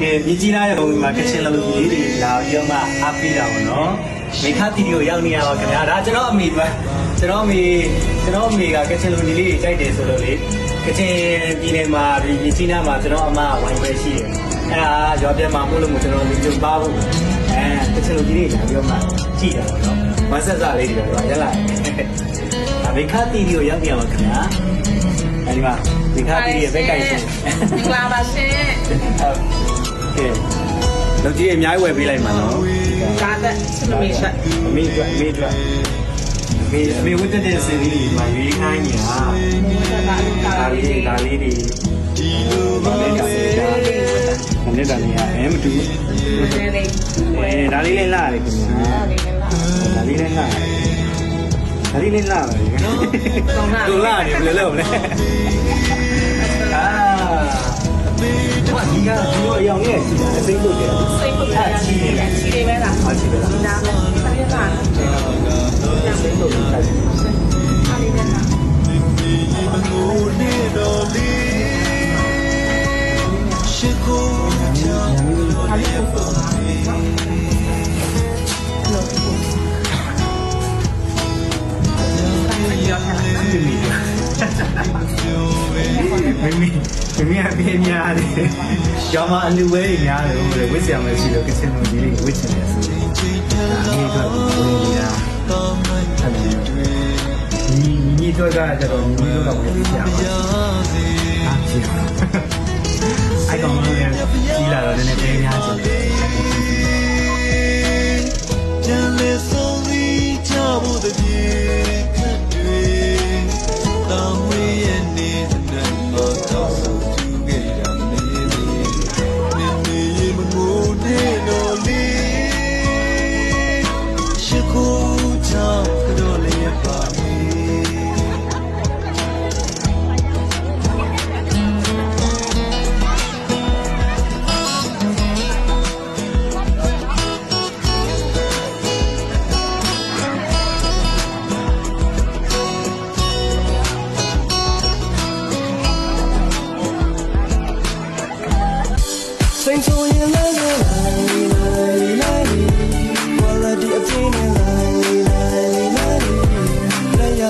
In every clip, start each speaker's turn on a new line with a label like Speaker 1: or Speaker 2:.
Speaker 1: ကဲမြကြီးလာရဲ့ဘုံမှာကချင်လူကြီးလေးတွေလာပြီးတော့မှအားပေးတာပေါ့နော်မိခတီကိုရောက်နေရပါခင်ဗျာဒါကျွန်တော်အမေတို့ကျွန်တော်အမေကျွန်တော်အမေကကချင်လူကြီးလေးတွေကြိုက်တယ်ဆိုလို့လေကချင်ပြည်နယ်မှာဒီမြကြီးနားမှာကျွန်တော်အမဝိုင်းပဲရှိတယ်အဲ့ဒါရွာပြမှာပို့လို့မို့ကျွန်တော်လူကျုံပါဖို့အဲကချင်လူကြီးတွေလာပြီးတော့မှကြည့်တာပေါ့နော်မဆက်စားလေးတွေတော့ရက်လာတယ်ဒါမိခတီကိုရောက်နေရပါခင်ဗျာအဲ ဒီမှာဒီခါပြီးရဲ့ဘက်ကင်ရှင်
Speaker 2: မင်္ဂလာပါရှင်
Speaker 1: ဟုတ်ကဲ့လောက်ကြီးအများကြီးဝယ်ပေးလိုက်မှာနော်
Speaker 2: ကားသက်စနမေဆက်
Speaker 1: မေအတွက်မေအတွက်မေမေဝတ်တဲ့စီရီမှာရွေးခိုင်းနေတာ
Speaker 2: ဒါလေး
Speaker 1: ဒါလေးဒီဒီလိုပါပဲမနေ့ကနေရအဲမတူဘူးအဲဒါလေးလေးလာတယ်ခင်ဗျာ
Speaker 2: ဒါလေးလေးလာ
Speaker 1: ဒါလေးလေးလာတယ်ဒါလေးလေးလာတယ်ဒုလာနေဘယ်လိုလုပ်မလဲအာဘာဒီကဒီလိုအရောင်နဲ့အစိမ့်လို့တယ်
Speaker 2: စိတ်ပုတ်တာချီလေးချီလေးပဲလား
Speaker 1: အားရှိတယ်လား
Speaker 2: ဒါပဲဒီပါရပါ
Speaker 1: စိမ့်လို့တယ်
Speaker 2: အားလေးပဲလား
Speaker 1: မမီမမီအပြင်းများတယ်ကျောင်းမှာအလူဝဲတွေများတယ်ဟိုလေဝစ်ဆရာမရှိလို့ကချင်လူကြီးတွေဝစ်ချင်တယ်ဆိုရင်ဒါအမေကဝင်နေတာအဲ့လိုညီညီတို့ကကြတော့ညီတို့ကဝင်ပြရမှာအားကြီးအဲ့ကောင်လေးကြီးလာတော့နည်းနည်းပေးများချင်တယ်
Speaker 3: ကြံလေဆုံးသည်ချဖို့တပြေ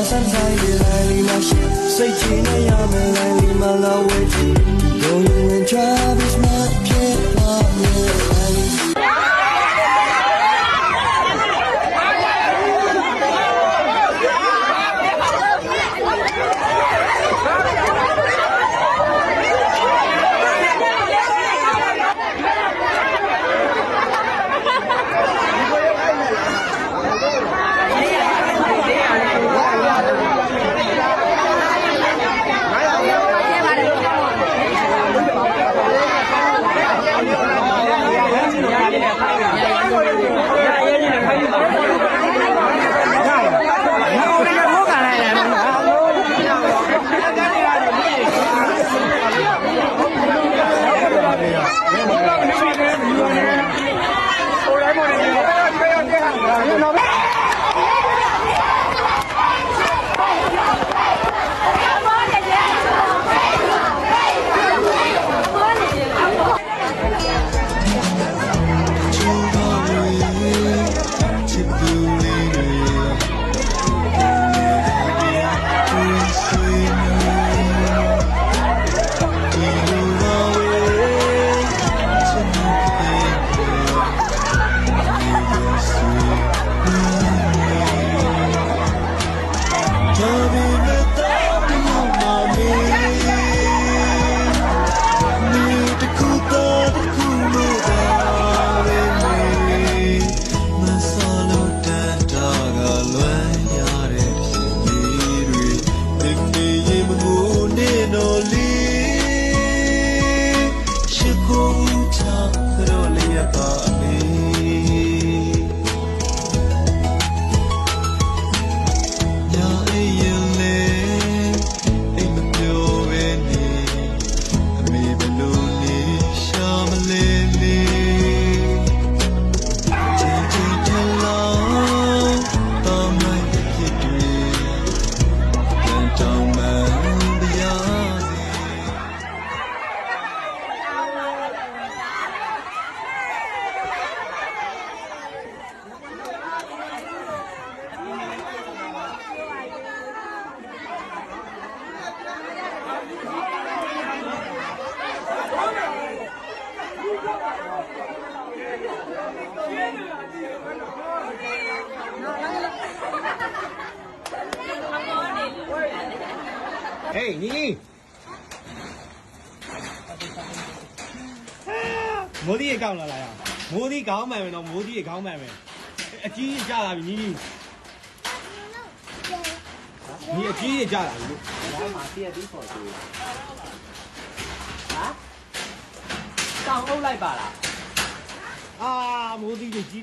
Speaker 3: လည်းရဆန်းဆိုင်လိုက်မရှိစိတ်ချနေရမ
Speaker 1: ဟေးညီညီမိုးဒီရေကောင်းလာလာရအောင်မိုးဒီကောင်းမှန်မယ်နော်မိုးဒီရေကောင်းမှန်မယ်အကြီးကြီးကြလာပြီညီညီညီအကြီးကြီးကြလာပြီလို့
Speaker 4: ဒါမှတည့်ပြီးခေါ်သူဟာတောင်းအုပ်လိုက်ပါလား
Speaker 1: အာမိုးဒီတွေကြီး